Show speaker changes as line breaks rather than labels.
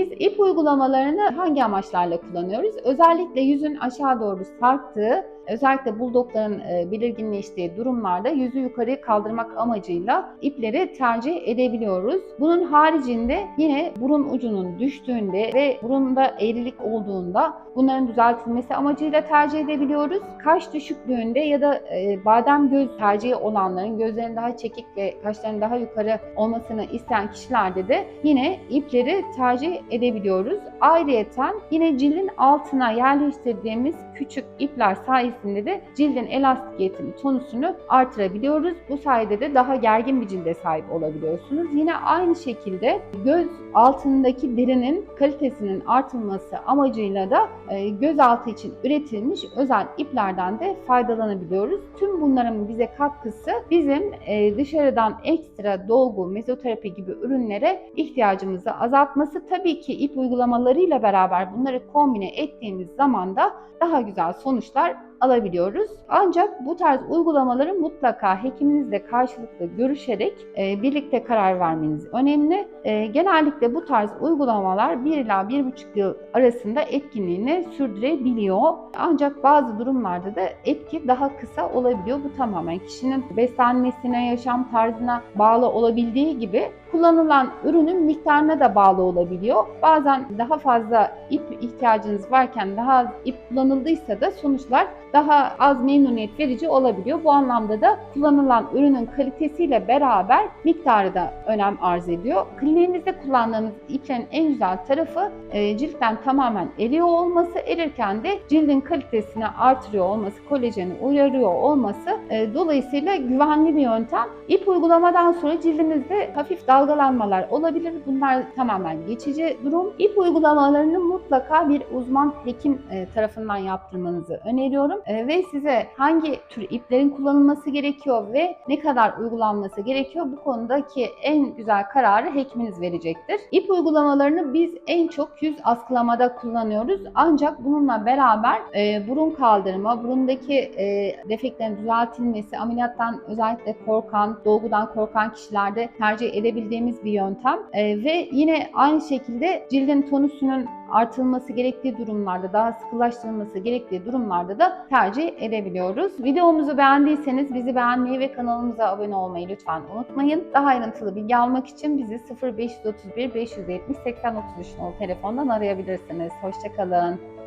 Biz ip uygulamalarını hangi amaçlarla kullanıyoruz? Özellikle yüzün aşağı doğru sarktığı, özellikle buldokların e, belirginleştiği durumlarda yüzü yukarı kaldırmak amacıyla ipleri tercih edebiliyoruz. Bunun haricinde yine burun ucunun düştüğünde ve burunda eğrilik olduğunda bunların düzeltilmesi amacıyla tercih edebiliyoruz. Kaş düşüklüğünde ya da e, badem göz tercihi olanların gözlerin daha çekik ve kaşların daha yukarı olmasını isteyen kişilerde de yine ipleri tercih edebiliyoruz. Ayrıyeten yine cildin altına yerleştirdiğimiz küçük ipler sayesinde de cildin elastikiyetini, tonusunu artırabiliyoruz. Bu sayede de daha gergin bir cilde sahip olabiliyorsunuz. Yine aynı şekilde göz altındaki derinin kalitesinin artırılması amacıyla da e, gözaltı için üretilmiş özel iplerden de faydalanabiliyoruz. Tüm bunların bize katkısı bizim e, dışarıdan ekstra dolgu, mezoterapi gibi ürünlere ihtiyacımızı azaltması. Tabii ki ip uygulamalarıyla beraber bunları kombine ettiğimiz zaman da daha güzel sonuçlar alabiliyoruz. Ancak bu tarz uygulamaları mutlaka hekiminizle karşılıklı görüşerek e, birlikte karar vermeniz önemli. E, genellikle bu tarz uygulamalar 1 ila 1,5 yıl arasında etkinliğini sürdürebiliyor. Ancak bazı durumlarda da etki daha kısa olabiliyor. Bu tamamen kişinin beslenmesine, yaşam tarzına bağlı olabildiği gibi kullanılan ürünün miktarına da bağlı olabiliyor. Bazen daha fazla ip ihtiyacınız varken daha az ip kullanıldıysa da sonuçlar daha az memnuniyet verici olabiliyor. Bu anlamda da kullanılan ürünün kalitesiyle beraber miktarı da önem arz ediyor. Kliniğinizde kullandığınız iplerin en güzel tarafı e, ciltten tamamen eriyor olması, erirken de cildin kalitesini artırıyor olması, kolajeni uyarıyor olması. E, dolayısıyla güvenli bir yöntem. İp uygulamadan sonra cildinizde hafif dalgalanmalar olabilir. Bunlar tamamen geçici durum. İp uygulamalarını mutlaka bir uzman hekim e, tarafından yaptırmanızı öneriyorum. E, ve size hangi tür iplerin kullanılması gerekiyor ve ne kadar uygulanması gerekiyor bu konudaki en güzel kararı hekiminiz verecektir. İp uygulamalarını biz en çok yüz askılamada kullanıyoruz. Ancak bununla beraber e, burun kaldırma, burundaki e, defeklerin düzeltilmesi, ameliyattan özellikle korkan, dolgudan korkan kişilerde tercih edebildiğimiz bir yöntem. E, ve yine aynı şekilde cildin tonüsünün artılması gerektiği durumlarda, daha sıkılaştırılması gerektiği durumlarda da tercih edebiliyoruz. Videomuzu beğendiyseniz bizi beğenmeyi ve kanalımıza abone olmayı lütfen unutmayın. Daha ayrıntılı bilgi almak için bizi 0531 570 80 33 telefondan arayabilirsiniz. Hoşçakalın.